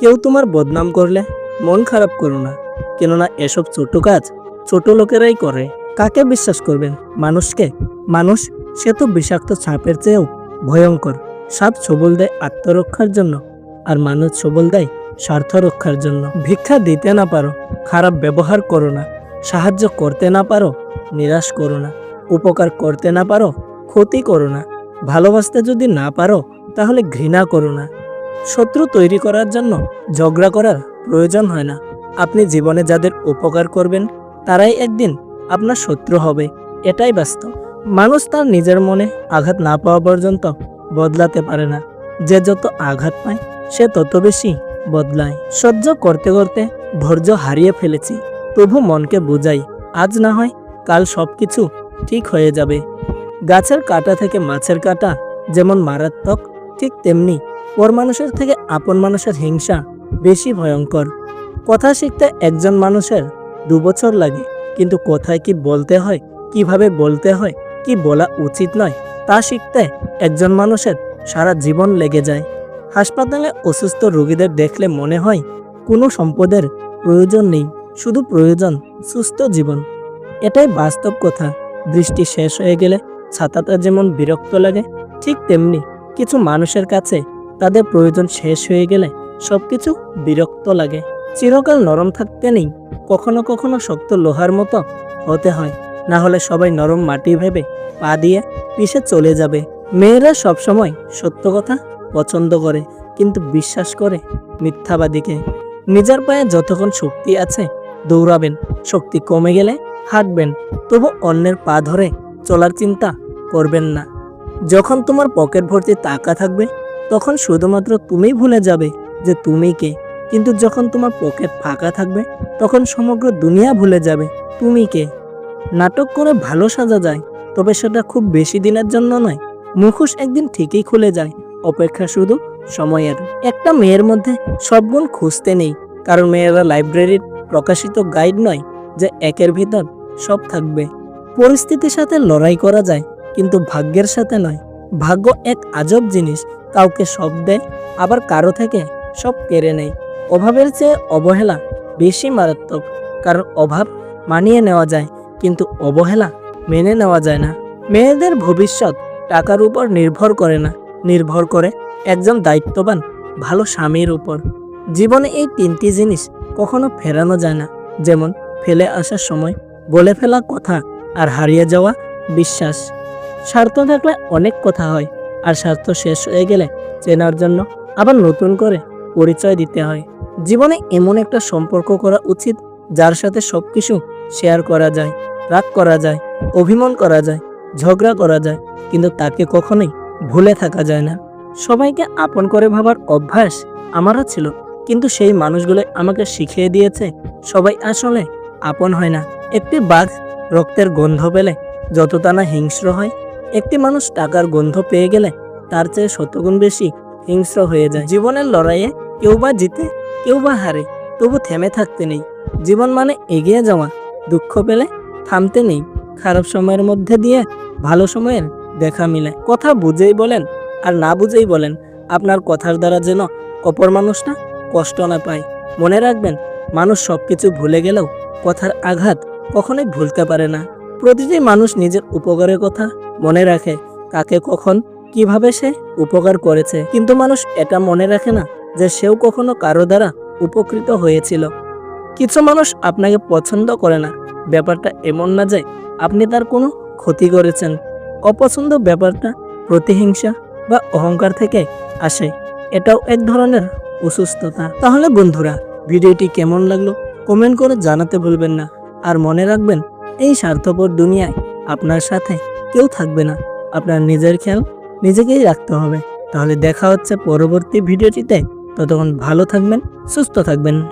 কেউ তোমার বদনাম করলে মন খারাপ করো না। কেননা এসব ছোট কাজ ছোট লোকেরাই করে। কাকে বিশ্বাস করবেন? মানুষকে? মানুষ, সে তো বিষাক্ত সাপের চেয়েও ভয়ঙ্কর। সাপ সবল দেয় আত্মরক্ষার জন্য আর মানুষ সবল দেয় স্বার্থ রক্ষার জন্য। ভিক্ষা দিতে না পারো, খারাপ ব্যবহার করো না। সাহায্য করতে না পারো, নিরাশ করো না। উপকার করতে না পারো, ক্ষতি করো না। ভালোবাসতে যদি না পারো, তাহলে ঘৃণা করো না। শত্রু তৈরি করার জন্য ঝগড়া করার প্রয়োজন হয় না। আপনি জীবনে যাদের উপকার করবেন, তারাই একদিন আপনার শত্রু হবে। এটাই বাস্তব। মানুষ তার নিজের মনে আঘাত না পাওয়া পর্যন্ত বদলাতে পারে না। যে যত আঘাত পায়, সে তত বেশি বদলায়। সহ্য করতে করতে ধৈর্য হারিয়ে ফেলেছি। তবু মনকে বুঝাই, আজ না হয় কাল সব কিছু ঠিক হয়ে যাবে। গাছের কাটা থেকে মাছের কাটা যেমন মারাত্মক, ঠিক তেমনি পর মানুষের থেকে আপন মানুষের হিংসা বেশি ভয়ঙ্কর। কথা শিখতে একজন মানুষের দু বছর লাগে, কিন্তু কোথায় কি বলতে হয়, কীভাবে বলতে হয়, কি বলা উচিত নয়, তা শিখতে একজন মানুষের সারা জীবন লেগে যায়। হাসপাতালে অসুস্থ রোগীদের দেখলে মনে হয়, কোনো সম্পদের প্রয়োজন নেই, শুধু প্রয়োজন সুস্থ জীবন। এটাই বাস্তব কথা। বৃষ্টি শেষ হয়ে গেলে ছাতাটা যেমন বিরক্ত লাগে, ঠিক তেমনি কিছু মানুষের কাছে তাদের প্রয়োজন শেষ হয়ে গেলে সবকিছু বিরক্ত লাগে। চিরকাল নরম থাকতে নেই, কখনো কখনো শক্ত লোহার মতো হতে হয়। না হলে সবাই নরম মাটি ভেবে পা দিয়ে পিষে চলে যাবে। মেয়েরা সবসময় সত্য কথা পছন্দ করে, কিন্তু বিশ্বাস করে মিথ্যাবাদীকে। নিজের পায়ে যতক্ষণ শক্তি আছে, দৌড়াবেন। শক্তি কমে গেলে হাঁটবেন, তবু অন্যের পা ধরে চলার চিন্তা করবেন না। যখন তোমার পকেট ভর্তি টাকা থাকবে তখন শুধুমাত্র তুমিই ভুলে যাবে যে তুমি কে। কিন্তু যখন তোমার পকেট ফাঁকা থাকবে, তখন সমগ্র দুনিয়া ভুলে যাবে, তুমি কে। নাটক করে ভালো সাজা যায়, তবে সেটা খুব বেশি দিনের জন্য নয়। মুখোশ একদিন ঠিকই খুলে যায়, অপেক্ষা শুধু সময়ের। একটা মেয়ের মধ্যে সব গুণ খুঁজতে নেই, কারণ মেয়েরা লাইব্রেরির প্রকাশিত গাইড নয় যে একের ভিতর সব থাকবে। পরিস্থিতির সাথে লড়াই করা যায়, কিন্তু ভাগ্যের সাথে নয়। ভাগ্য এক আজব জিনিস কাউকে সব দেয়, আবার কারও থেকে সব কেড়ে নেয়। অভাবের চেয়ে অবহেলা বেশি মারাত্মক, কারণ অভাব মানিয়ে নেওয়া যায়, কিন্তু অবহেলা মেনে নেওয়া যায় না। মেয়েদের ভবিষ্যৎ টাকার উপর নির্ভর করে না, নির্ভর করে একজন দায়িত্ববান, ভালো স্বামীর উপর। জীবনে এই তিনটি জিনিস কখনো ফেরানো যায় না, যেমন ফেলে আসার সময় বলে ফেলা কথা আর হারিয়ে যাওয়া বিশ্বাস। স্বার্থ থাকলে অনেক কথা হয় আর স্বার্থ শেষ হয়ে গেলে চেনার জন্য আবার নতুন করে পরিচয় দিতে হয়। জীবনে এমন একটা সম্পর্ক করা উচিত যার সাথে সব কিছু শেয়ার করা যায়, রাগ করা যায়, অভিমান করা যায়, ঝগড়া করা যায়, কিন্তু তাকে কখনোই ভুলে থাকা যায় না। সবাইকে আপন করে ভাবার অভ্যাস আমারও ছিল, কিন্তু সেই মানুষগুলো আমাকে শিখিয়ে দিয়েছে, সবাই আসলে আপন হয় না। একটি বাঘ রক্তের গন্ধ পেলে যতটা না হিংস্র হয় একটি মানুষ টাকার গন্ধ পেয়ে গেলে তার চেয়ে শতগুণ বেশি হিংস্র হয়ে যায়। জীবনের লড়াইয়ে কেউ বা জিতে, কেউ বা হারে, তবু থেমে থাকতে নেই। জীবন মানে এগিয়ে যাওয়া, দুঃখ পেলে থামতে নেই। খারাপ সময়ের মধ্যে দিয়ে ভালো সময়ের দেখা মিলে। কথা বুঝেই বলেন আর না বুঝেই বলেন, আপনার কথার দ্বারা যেন অপর মানুষটা কষ্ট না পায়। মনে রাখবেন, মানুষ সব কিছু ভুলে গেলেও কথার আঘাত কখনোই ভুলতে পারে না। প্রতিটি মানুষ নিজের উপকারের কথা মনে রাখে। কাকে কখন, কীভাবে সে উপকার করেছে। কিন্তু মানুষ এটা মনে রাখে না যে সেও কখনো কারও দ্বারা উপকৃত হয়েছিল। কিছু মানুষ আপনাকে পছন্দ করে না। ব্যাপারটা এমন না যে আপনি তার কোনো ক্ষতি করেছেন। অপছন্দ ব্যাপারটা প্রতিহিংসা বা অহংকার থেকে আসে। এটাও এক ধরনের অসুস্থতা। তাহলে বন্ধুরা, ভিডিওটি কেমন লাগল? কমেন্ট করে জানাতে ভুলবেন না। আর মনে রাখবেন, এই স্বার্থপর দুনিয়ায় আপনার সাথে কেউ থাকবে না। আপনার নিজের খেয়াল নিজেকেই রাখতে হবে। তাহলে দেখা হচ্ছে পরবর্তী ভিডিওটিতে। ততক্ষণ ভালো থাকবেন, সুস্থ থাকবেন।